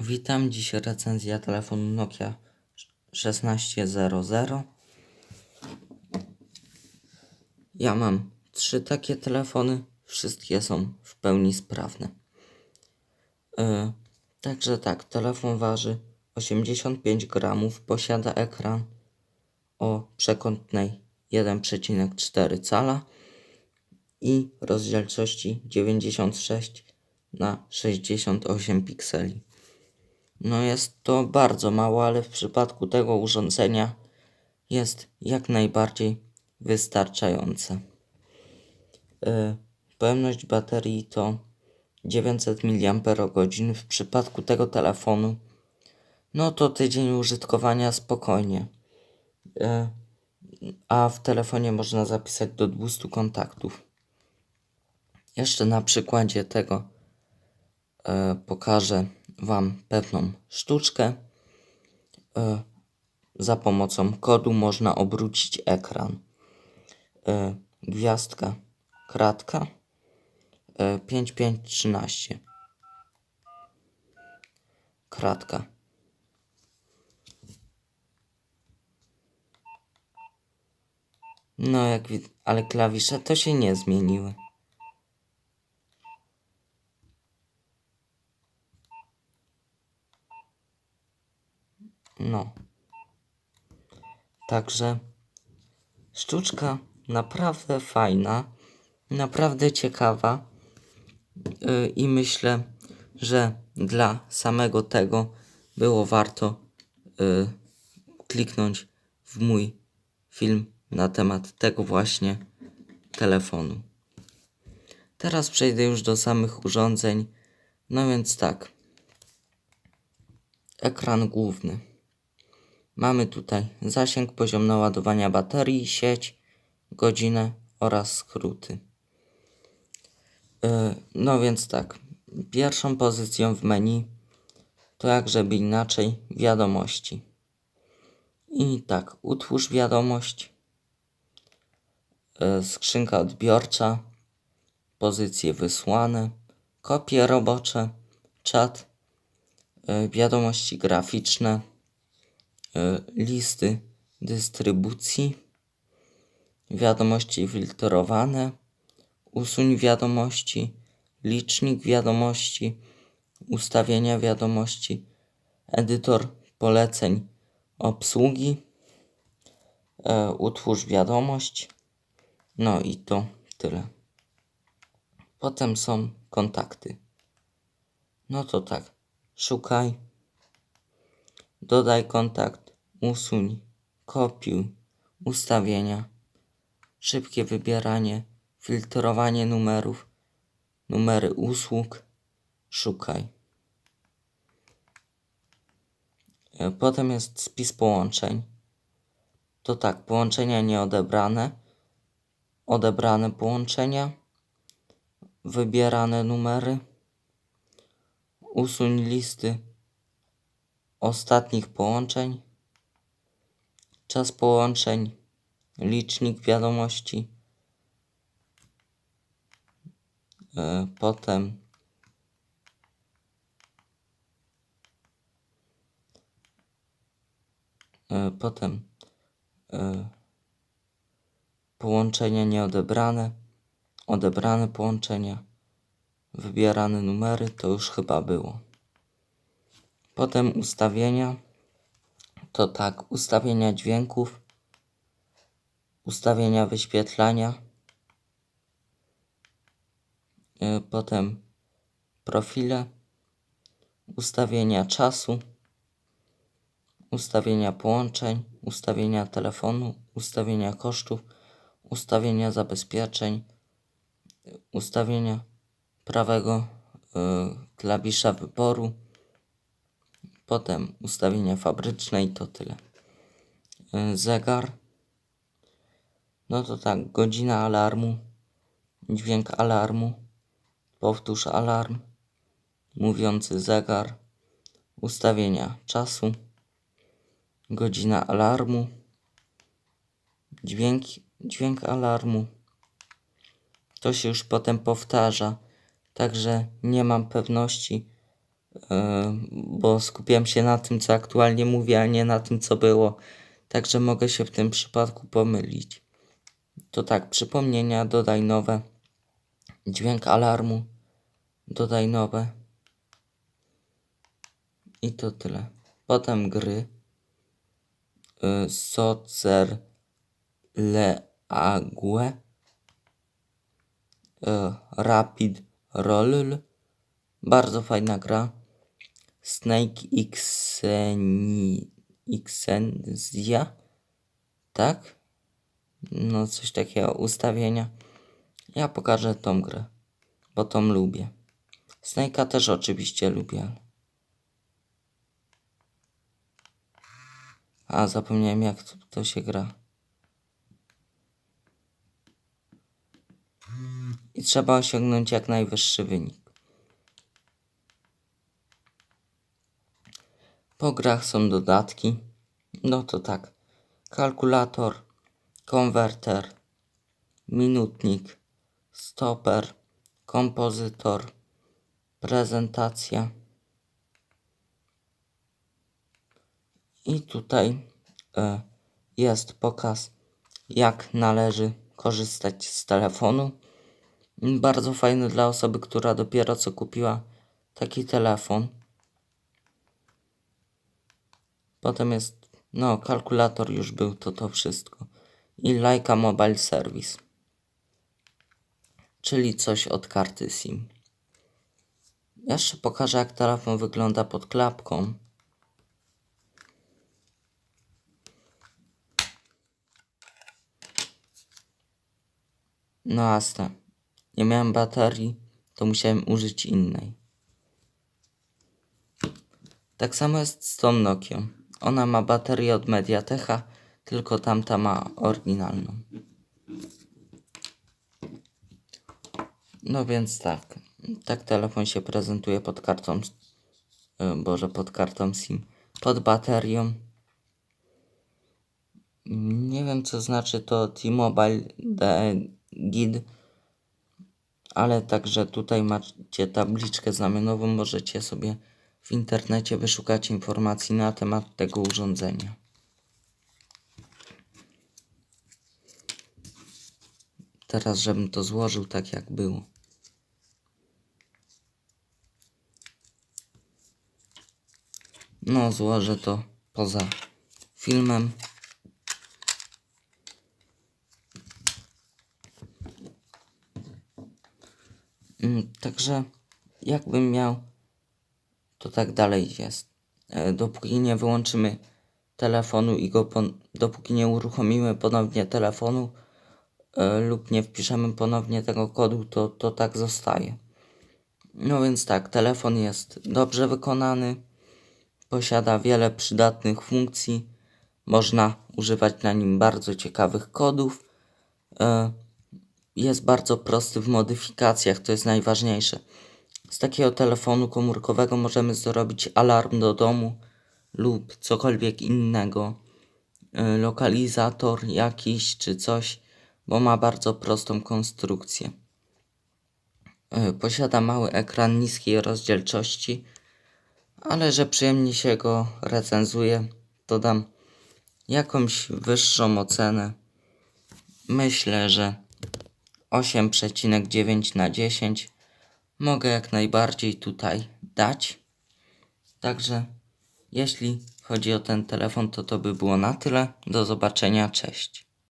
Witam, dziś recenzja telefonu Nokia 1600. Ja mam trzy takie telefony, wszystkie są w pełni sprawne. Yy, także tak, telefon waży 85 gramów, posiada ekran o przekątnej 1,4 cala i rozdzielczości 96 na 68 pikseli. No jest to bardzo mało, ale w przypadku tego urządzenia jest jak najbardziej wystarczające. Yy, pojemność baterii to 900 mAh. W przypadku tego telefonu no to tydzień użytkowania spokojnie. Yy, a w telefonie można zapisać do 200 kontaktów. Jeszcze na przykładzie tego e, pokażę Wam pewną sztuczkę. E, za pomocą kodu można obrócić ekran. E, gwiazdka, kratka, e, 5513. Kratka. No, jak ale klawisze to się nie zmieniły. No. Także sztuczka naprawdę fajna, naprawdę ciekawa yy, i myślę, że dla samego tego było warto yy, kliknąć w mój film na temat tego właśnie telefonu. Teraz przejdę już do samych urządzeń. No więc tak. Ekran główny. Mamy tutaj zasięg, poziom naładowania baterii, sieć, godzinę oraz skróty. Yy, No więc tak, pierwszą pozycją w menu to jak żeby inaczej wiadomości. I tak, utwórz wiadomość, yy, skrzynka odbiorcza, pozycje wysłane, kopie robocze, czat, yy, wiadomości graficzne, e, listy dystrybucji, wiadomości filtrowane, usuń wiadomości, licznik wiadomości, ustawienia wiadomości, edytor poleceń obsługi, e, utwórz wiadomość, no i to tyle. Potem są kontakty. No to tak, szukaj, Dodaj kontakt, usuń, kopiuj, ustawienia, szybkie wybieranie, filtrowanie numerów, numery usług, szukaj. E, Potem jest spis połączeń. To tak, połączenia nieodebrane, odebrane połączenia, wybierane numery, usuń listy ostatnich połączeń, czas połączeń, licznik wiadomości, e, potem. E, potem. E, połączenia nieodebrane, odebrane połączenia, wybierane numery, to już chyba było. Potem ustawienia. To tak, ustawienia dźwięków, ustawienia wyświetlania. y, Potem profile, ustawienia czasu, ustawienia połączeń, ustawienia telefonu, ustawienia kosztów, ustawienia zabezpieczeń, ustawienia prawego y, klawisza wyboru Potem ustawienia fabryczne i to tyle. Y, Zegar. No to tak, godzina alarmu, dźwięk alarmu, powtórz alarm, mówiący zegar, ustawienia czasu, godzina alarmu, dźwięk, dźwięk alarmu. To się już potem powtarza, także nie mam pewności, bo skupiam się na tym, co aktualnie mówię, a nie na tym, co było. Także mogę się w tym przypadku pomylić. To tak, przypomnienia, dodaj nowe. Dźwięk alarmu, dodaj nowe. I to tyle. Potem gry. Y, Socer League. Y, Rapid Roll. Bardzo fajna gra. Snake Xeni... Xenzia. Tak? No coś takiego. Ustawienia. Ja pokażę tą grę. Bo tą lubię. Snake'a też oczywiście lubię. A, zapomniałem jak to, to się gra. I trzeba osiągnąć jak najwyższy wynik. Po grach są dodatki. No to tak. Kalkulator, konwerter, minutnik, stoper, kompozytor, prezentacja. I tutaj e, jest pokaz, jak należy korzystać z telefonu. Bardzo fajny dla osoby, która dopiero co kupiła taki telefon. Jest, no, kalkulator już był, to to wszystko. I Leica Mobile Service, czyli coś od karty SIM. Jeszcze pokażę, jak telefon wygląda pod klapką. No jasne. Nie miałem baterii, to musiałem użyć innej. Tak samo jest z tą Nokią. Ona ma baterię od Mediatecha, tylko tamta ma oryginalną. No więc tak. Tak telefon się prezentuje pod kartą. e, Boże, pod kartą SIM. Pod baterią. Nie wiem co znaczy to T-Mobile Gid. Ale także tutaj macie tabliczkę znamionową. Możecie sobie w internecie wyszukać informacji na temat tego urządzenia. Teraz, żebym to złożył tak jak było. No, złożę to poza filmem. Mm, Także jakbym miał, to tak dalej jest. E, Dopóki nie wyłączymy telefonu i go dopóki nie uruchomimy ponownie telefonu e, lub nie wpiszemy ponownie tego kodu, to, to tak zostaje. No więc tak, telefon jest dobrze wykonany, posiada wiele przydatnych funkcji, można używać na nim bardzo ciekawych kodów. E, jest bardzo prosty w modyfikacjach, to jest najważniejsze. Z takiego telefonu komórkowego możemy zrobić alarm do domu lub cokolwiek innego. Y, Lokalizator jakiś czy coś, bo ma bardzo prostą konstrukcję. Y, Posiada mały ekran niskiej rozdzielczości, ale że przyjemnie się go recenzuje, to dam jakąś wyższą ocenę. Myślę, że 8,9 na 10 mogę jak najbardziej tutaj dać. Także jeśli chodzi o ten telefon, to to by było na tyle. Do zobaczenia, cześć.